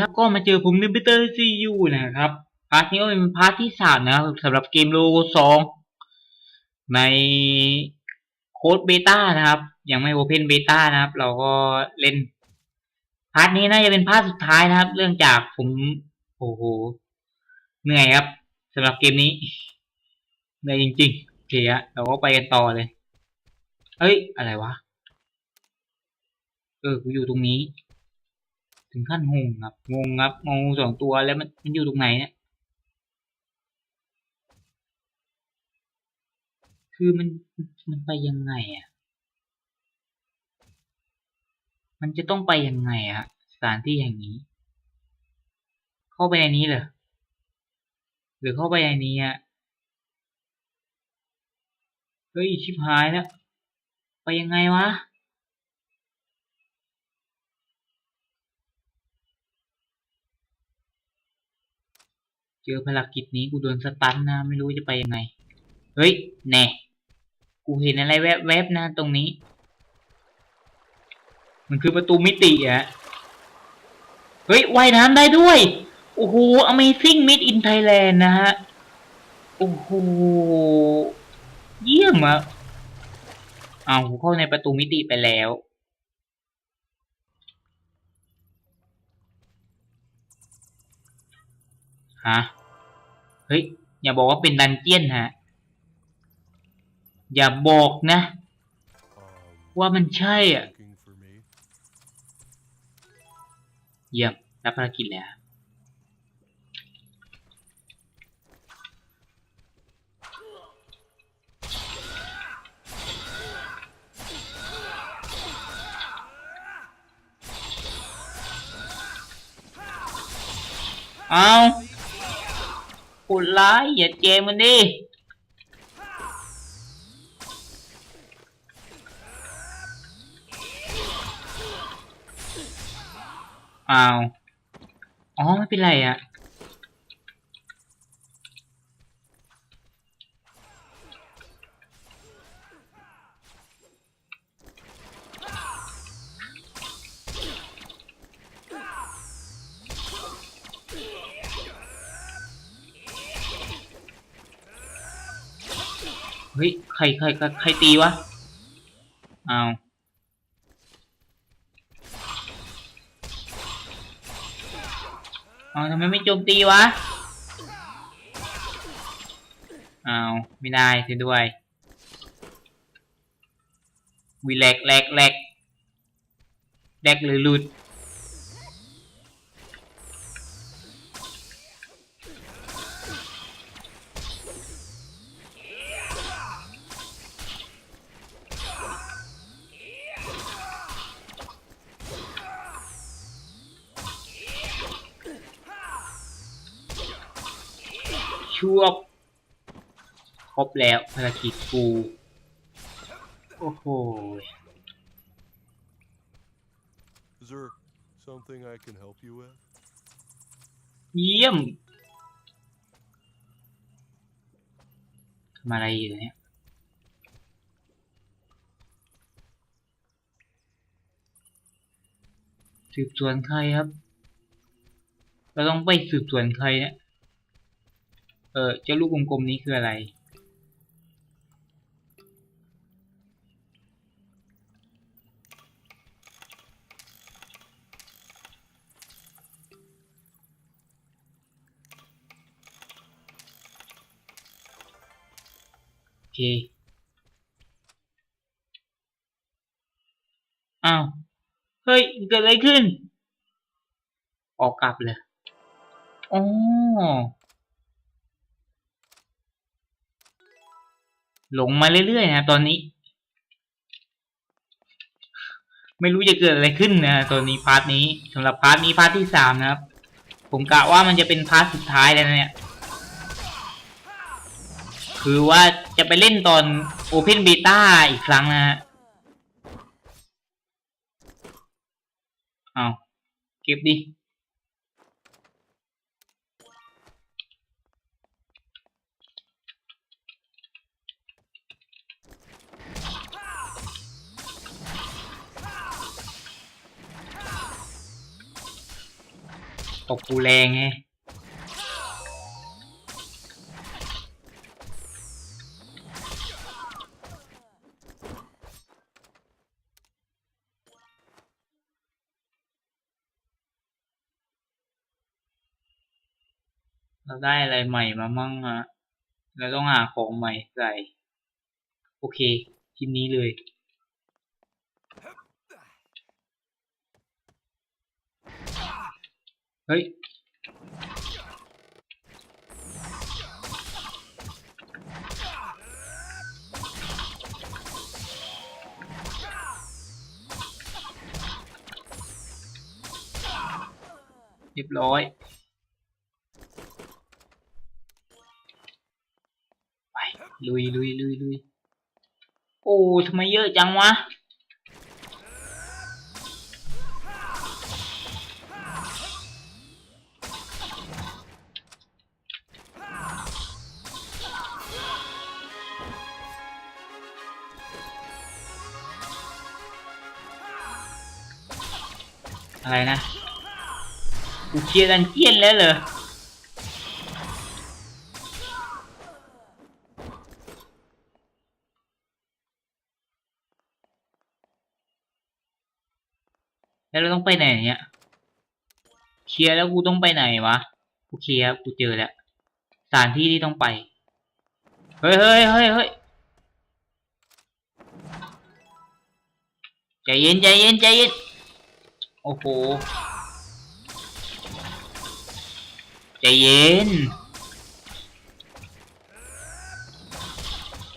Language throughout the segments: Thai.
ครับก็มาเจอผมนิมิเตอร์ซียูนะครับ พาร์ทนี้ก็เป็นพาร์ทที่สามนะครับสำหรับเกมโลสองในโค้ดเบต้านะครับ ยังไม่โอเพนเบต้านะครับ เราก็เล่น พาร์ทนี้น่าจะเป็นพาร์ทสุดท้ายนะครับ เรื่องจากผมโอ้โหเหนื่อยครับสำหรับเกมนี้เหนื่อยจริงๆโอเคฮะเราก็ไปกันต่อเลย เอ้ย อะไรวะ เออกูอยู่ตรงนี้ ถึงขั้นงงครับ งงครับงงสองตัวแล้วมันมันอยู่ตรงไหนเนี่ย คือมันมันไปยังไงอะ มันจะต้องไปยังไงอะสถานที่แห่างนี้ เข้าไปในนี้เหรอ หรือเข้าไปในนี้อะ เฮ้ยชิบหายแล้ว ไปยังไงวะ เจอภารกิจนี้กูโดนสตันนะไม่รู้จะไปยังไง เฮ้ย แน่ กูเห็นอะไรแวบๆนะตรงนี้ มันคือประตูมิติอะเฮ้ยว่ายน้ำได้ด้วย โอ้โห Amazing Made in Thailand นะฮะ โอ้โห เยี่ยมอะเอาวเข้าในประตูมิติไปแล้วฮะ เฮ้ย อย่าบอกว่าเป็นดันเจียนฮะ อย่าบอกนะ ว่ามันใช่อะเยี่ยมรับภารกิจแล้วเอา คนร้ายอย่าเจมมันดิอ้าว อ๋อ ไม่เป็นไรอะ เฮ้ยใครใครใครใครตีวะอ้าวอ้าทำไมไม่โจมตีวะอ้าวไม่ได้เสียด้วยวิแลกแลกแลกแลกหรือหลุด ช่วบครบแล้วภารกิจกู โอ้โห Is there something I can help you with? เยี่ยมทำอะไรอยู่เนี่ย สืบสวนใครครับ เราต้องไปสืบสวนใครเนี่ย เออเจ้าลูกกลมๆนี้คืออะไร โอเค อ้าว เฮ้ย เกิดอะไรขึ้น ออกกลับเลยอ๋อ หลงมาเรื่อยๆนะตอนนี้ ไม่รู้จะเกิดอะไรขึ้นนะตอนนี้พาร์ทนี้สำหรับพาร์ทนี้พาร์ทที่สามนะครับ ผมกะว่ามันจะเป็นพาร์ทสุดท้ายแล้วนะเนี่ยคือว่าจะไปเล่นตอน Open Beta อีกครั้งนะฮะเอาเก็บดิ ตบกูแรงไงเราได้อะไรใหม่มามั่งฮะเราต้องหาของใหม่ใส่ โอเค ชิ้นนี้เลย เฮ้ย เรียบร้อย ไป ลุยลุยลุยลุยโอ้ทำไมเยอะจังวะ อะไรนะกูเคลียร์ดันเจียนแล้วเหรอแล้วเราต้องไปไหนเนี่ยเคลียร์แล้วกูต้องไปไหนวะกูเคลียร์กูเจอแล้วสถานที่ที่ต้องไป เฮ้ยเฮ้ยเฮ้ยเฮ้ยใจเย็นใจเย็นใจเย็น โอ้โหใจเย็น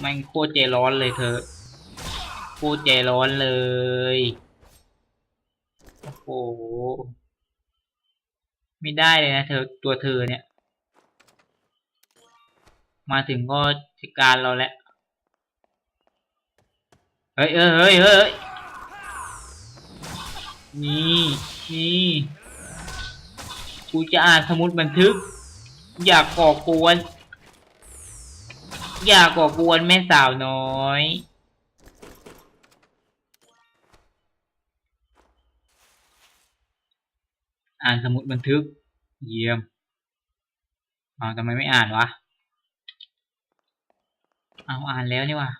แมันโคตรใจร้อนเลยเธอโคตรใจร้อนเลย โอ้โห ไม่ได้เลยนะเธอตัวเธอเนี่ย มาถึงก็จัดการเราแล้ว เฮ้ยเอ้ยเฮ้ยเฮ้ย นี่นี่กูจะอ่านสมุดบันทึก อยากก่อกวน อยากก่อกวนแม่สาวน้อยอ่านสมุดบันทึก เยี่ยมอ้าวทำไมไม่อ่านวะ เอาอ่านแล้วนี่วะ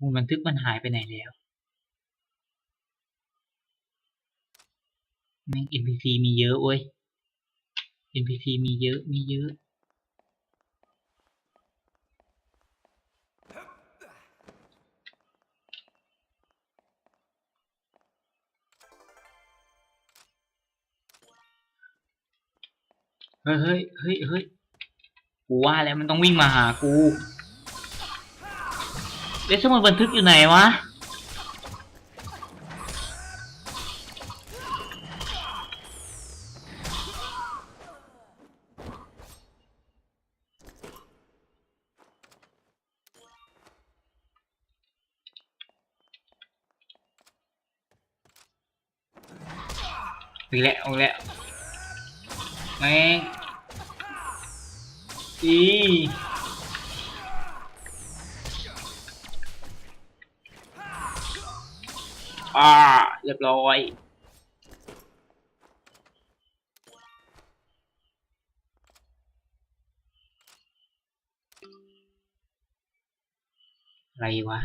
มุดบันทึกมันหายไปไหนแล้วแม่ง NPC มีเยอะเว้ย NPC มีเยอะ มีเยอะ เฮ้ย เฮ้ย เฮ้ย เฮ้ย กูว่าแล้วมันต้องวิ่งมาหากู เดี๋ยวสมุดบันทึกอยู่ไหนวะ อีกแล้วอีกแล้วแม่งอี อ่า เรียบร้อยอะไรวะ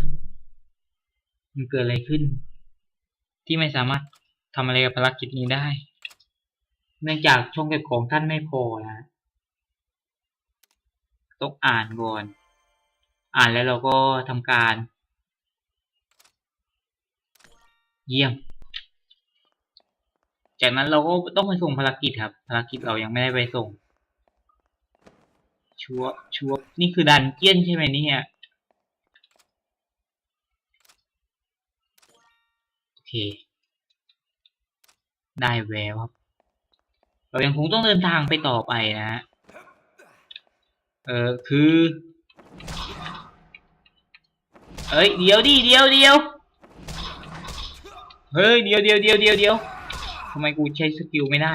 มันเกิดอะไรขึ้น ที่ไม่สามารถทำอะไรกับภารกิจนี้ได้ เนื่องจากช่องเก็บของท่านไม่พอนะต้องอ่านก่อน อ่านแล้วเราก็ทำการ เยี่ยม จากนั้นเราก็ต้องไปส่งภารกิจครับ ภารกิจเรายังไม่ได้ไปส่ง ชัวชัวนี่คือดันเจียนใช่ไหมเนี่ยโอเค ได้แววครับ เรายังคงต้องเดินทางไปต่อไปนะฮะ เออคือ เอ้ย เดี๋ยวดิ เดี๋ยวเดี๋ยว เฮ้ยเดียวเดียวเดียวเดียวเดียวทำไมกูใช้สกิลไม่ได้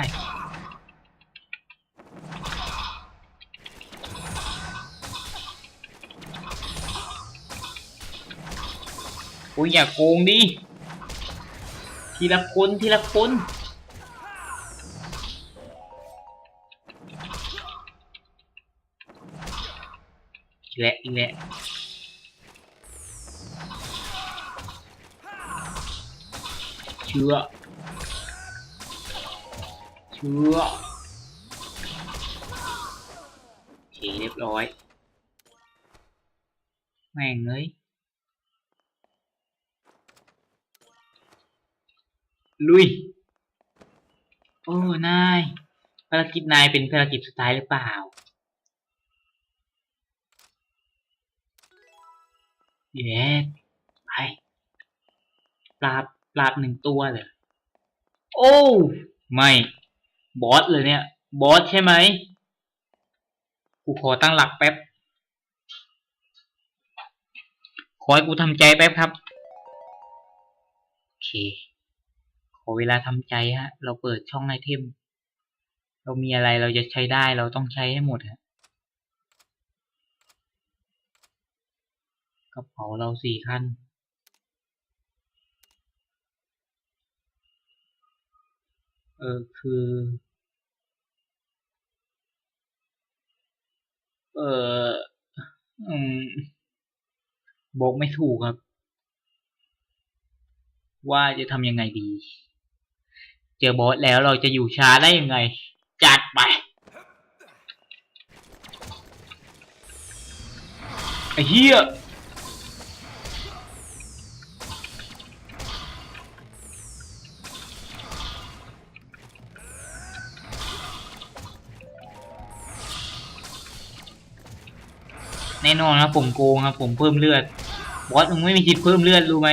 โออ้ยอย่าโกงดิ ทีละคนทีละคนอีกแล้วอีกแล้ว เชื่อเชื่อโอเคเรียบร้อย แม่งเลยลุย โอ้ นาย ภารกิจนายเป็นภารกิจสุดท้ายหรือเปล่า เย้ไปปราบ ปราบหนึ่งตัวเลยโอ้ไม่บอสเลยเนี่ย บอสใช่ไหมกูขอตั้งหลักแป๊บ ขอให้กูทำใจแป๊บครับโอเค ขอเวลาทำใจฮะ เราเปิดช่องไอเทม เรามีอะไรเราจะใช้ได้เราต้องใช้ให้หมดฮะกระเป๋าเราสี่คัน เออคือเอออืมบอกไม่ถูกครับ ว่าจะทำยังไงดี เจอบอสแล้วเราจะอยู่ช้าได้ยังไง จัดไปไอ้เหี้ย แน่นอนครับผมโกงครับผมเพิ่มเลือด บอสมึงไม่มีสิทธิ์เพิ่มเลือดรู้ไหม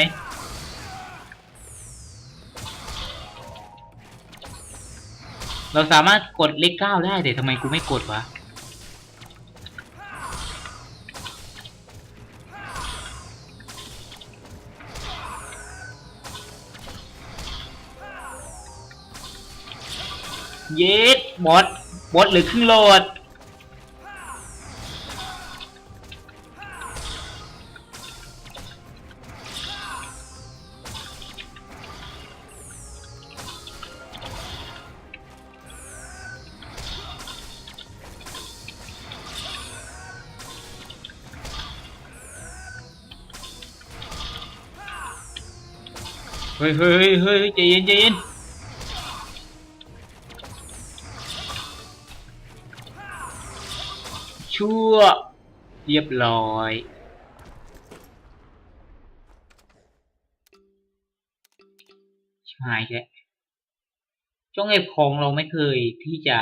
เราสามารถกดเลขเก้าได้แต่ทำไมกูไม่กดวะเย็ดบอสบอสเหรือครึ่งโหลด เฮ้ยเฮ้ยเฮ้ยใจเย็นใจเย็นชั่ว เรียบร้อยใช่แค่ช่องเอฟของเราไม่เคยที่จะ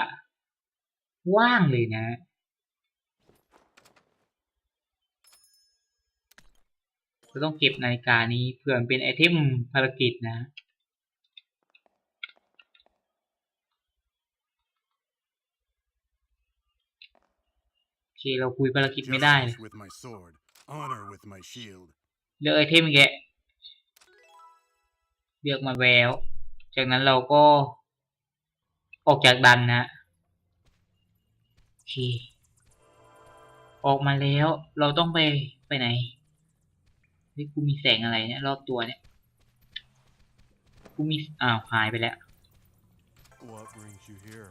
ว่างเลยนะ เราต้องเก็บนาฬิกานี้เผื่อมันเป็นไอเทมภารกิจนะ โอเค เราคุยภารกิจไม่ได้เลย Justice with my sword, honor with my shield. เลือกไอเทมอีกแกะเลือกมาแววจากนั้นเราก็ออกจากดันนะโอเค ออกมาแล้วเราต้องไปไปไหน เฮ้ยกูมีแสงอะไรเนี่ยรอบตัวเนี่ยกูมีอ้าวหายไปแล้ว What brings you here?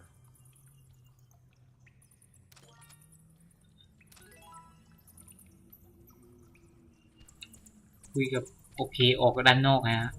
คุยกับโอเคออกด้านนอกนะฮะ